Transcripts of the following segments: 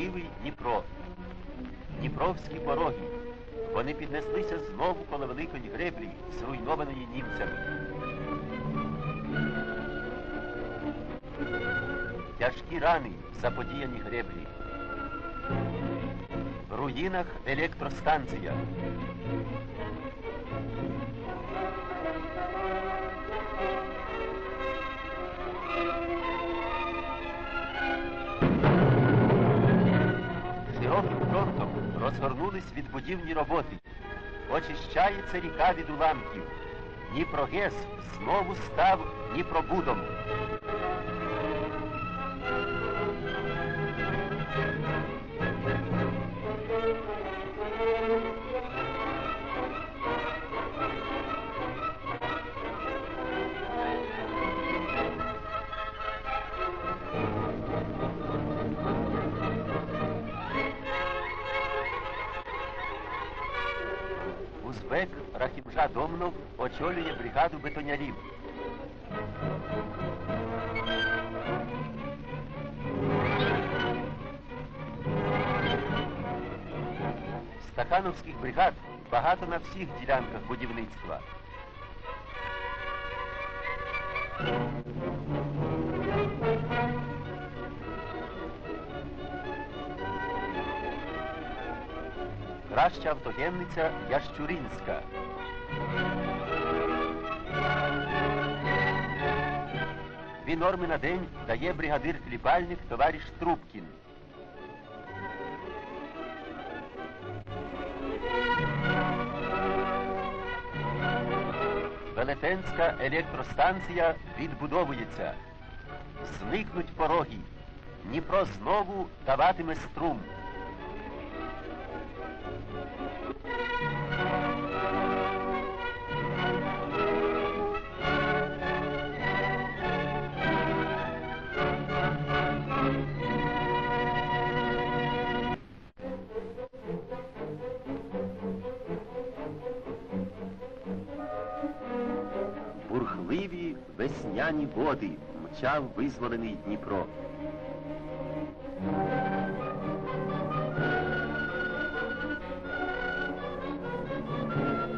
Сивий Дніпро. Дніпровські пороги. Вони піднеслися знову коло великої греблі, зруйнованої німцями. Тяжкі рани заподіяні греблі. В руїнах електростанція. Широким фронтом розгорнулись відбудівні роботи. Очищається ріка від уламків. Дніпрогес знову став Дніпробудом. Узбек Рахімжа Домнов очолює бригаду бетонярів. Стахановських бригад багато на всіх ділянках будівництва. Краща автогенниця Ящуринська. Дві норми на день дає бригадир-хлібальник товариш Трубкін. Велетенська електростанція відбудовується. Зникнуть пороги. Дніпро знову даватиме струм. Весняні води мчав визволений Дніпро.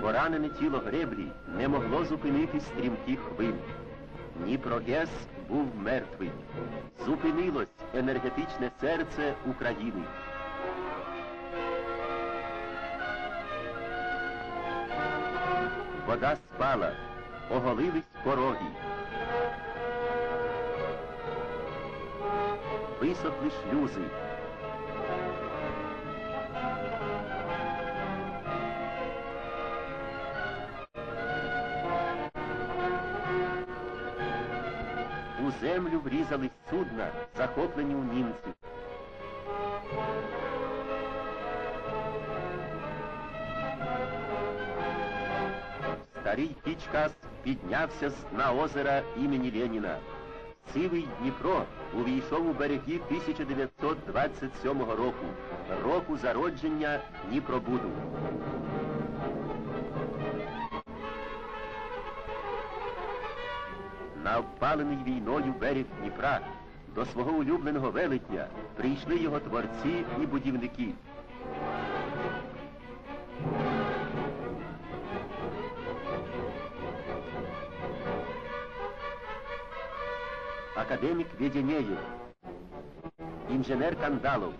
Поранене тіло греблі не могло зупинити стрімких хвиль. Дніпрогес був мертвий. Зупинилось енергетичне серце України. Вода спала, оголились пороги. Висохли шлюзи. У землю врізались судна, захоплені у німців. Старий Пічкас піднявся з дна озера імені Леніна. Сивий Дніпро увійшов у береги 1927 року, року зародження Дніпробуду. На обпалений війною берег Дніпра до свого улюбленого велетня прийшли його творці і будівники. Академік Веденеєв, інженер Кандалов,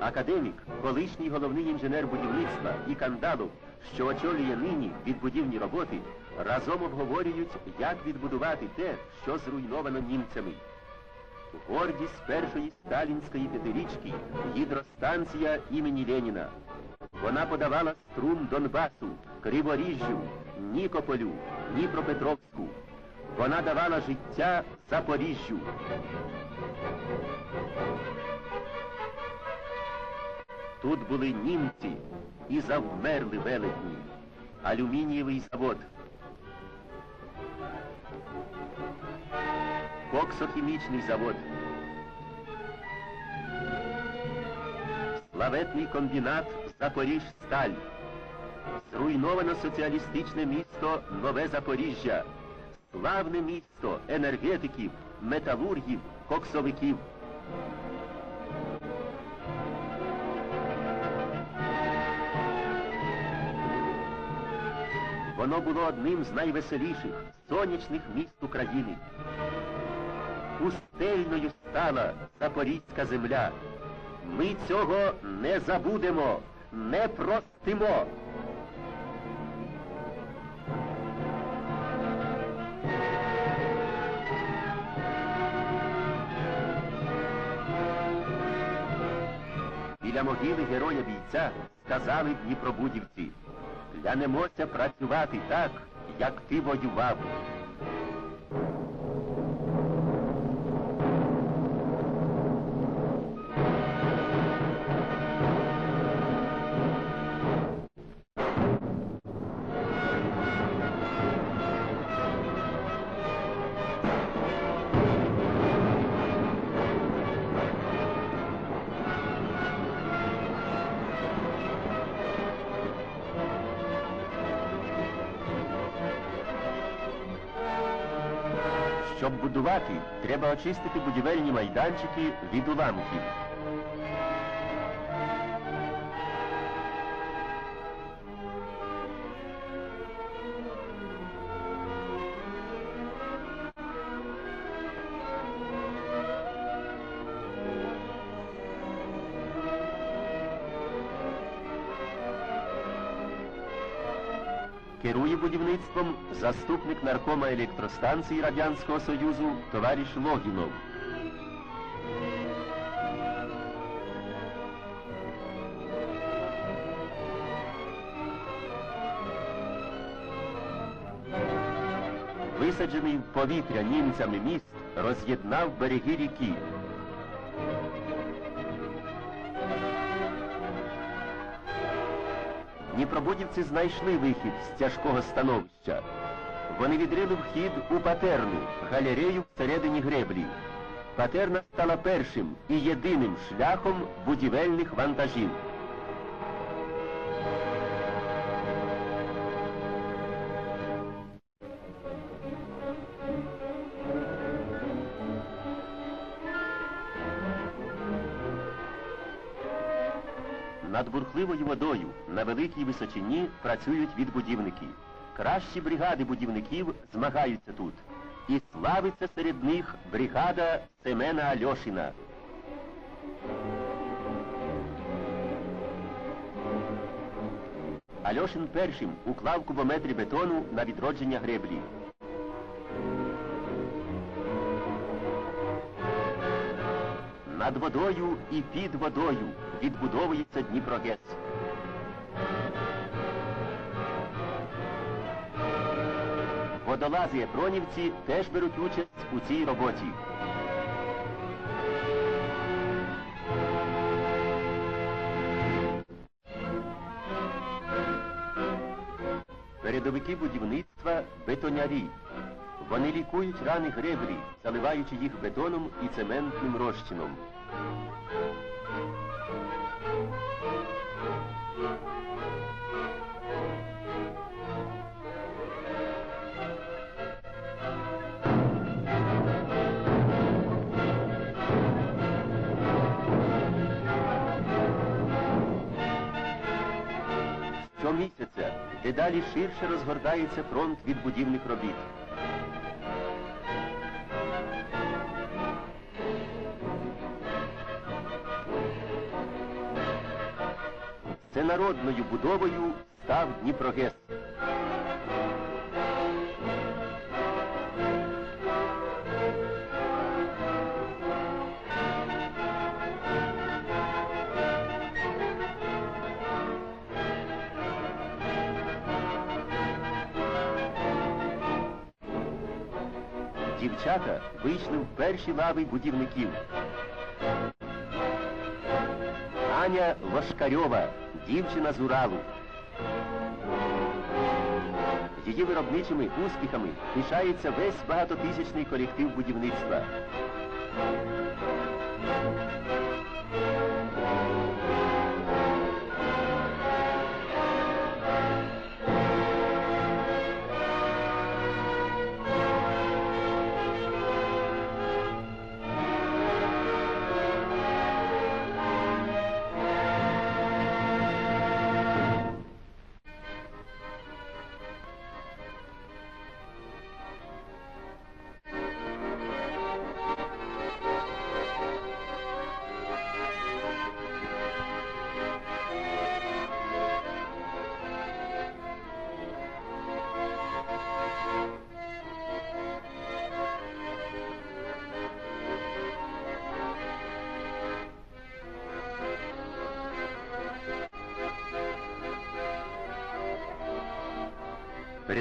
Академік, колишній головний інженер будівництва і Кандалов, що очолює нині відбудівні роботи, разом обговорюють, як відбудувати те, що зруйновано німцями. Гордість першої сталінської п'ятирічки гідростанція імені Леніна. Вона подавала струм Донбасу, Криворіжжю, Нікополю, Дніпропетровську. Вона давала життя Запоріжжю. Тут були німці і завмерли велетні. Алюмінієвий завод. Коксохімічний завод. Славетний комбінат Запоріжсталь. Зруйновано соціалістичне місто Нове Запоріжжя. Славне місто енергетиків, металургів, коксовиків. Воно було одним з найвеселіших, сонячних міст України. Пустельною стала Запорізька земля. Ми цього не забудемо, не простимо. Біля могили героя бійця сказали дніпробудівці. Клянемося працювати так, як ти воював. Щоб будувати, треба очистити будівельні майданчики від уламків. Керує будівництвом заступник наркома електростанції Радянського Союзу товариш Логінов. Висаджений в повітря німцями міст роз'єднав береги ріки. Дніпробудівці знайшли вихід з тяжкого становища. Вони відрили вхід у патерну, галерею всередині греблі. Патерна стала першим і єдиним шляхом будівельних вантажів. Бурхливою водою на великій височині працюють відбудівники. Кращі бригади будівників змагаються тут. І славиться серед них бригада Семена Альошина. Альошин першим уклав кубометри бетону на відродження греблі. Над водою і під водою відбудовується Дніпрогес. Водолази Епронівці теж беруть участь у цій роботі. Передовики будівництва бетонярі. Вони лікують рани греблі, заливаючи їх бетоном і цементним розчином. Щомісяця дедалі ширше розгортається фронт відбудівних робіт. Всенародною будовою став Дніпрогес. Дівчата вийшли в перші лави будівників. Аня Лошкарьова, дівчина з Уралу. Її виробничими успіхами пишається весь багатотисячний колектив будівництва.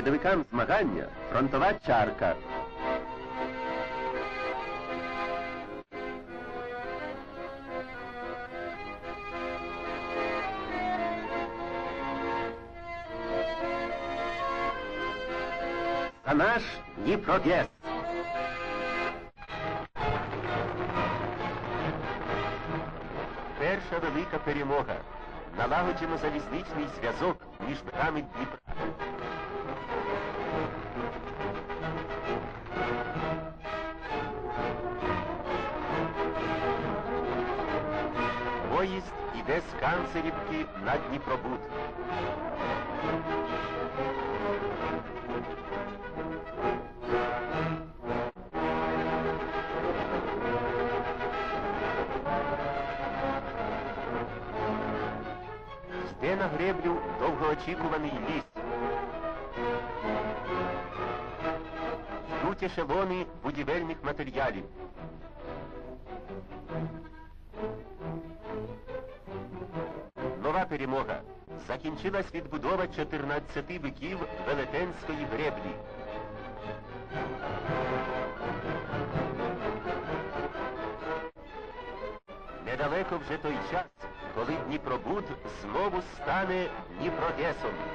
Передовикам змагання фронтова чарка. За наш Дніпрогес. Перша велика перемога. Налагоджено залізничний зв'язок між берегами Дніпра. Іде з канцерівки на Дніпробуд. Йде на греблю довгоочікуваний ліс. Йдуть ешелони будівельних матеріалів. Нова перемога. Закінчилась відбудова 14 биків Велетенської греблі. Недалеко вже той час, коли Дніпробуд знову стане Дніпродесом.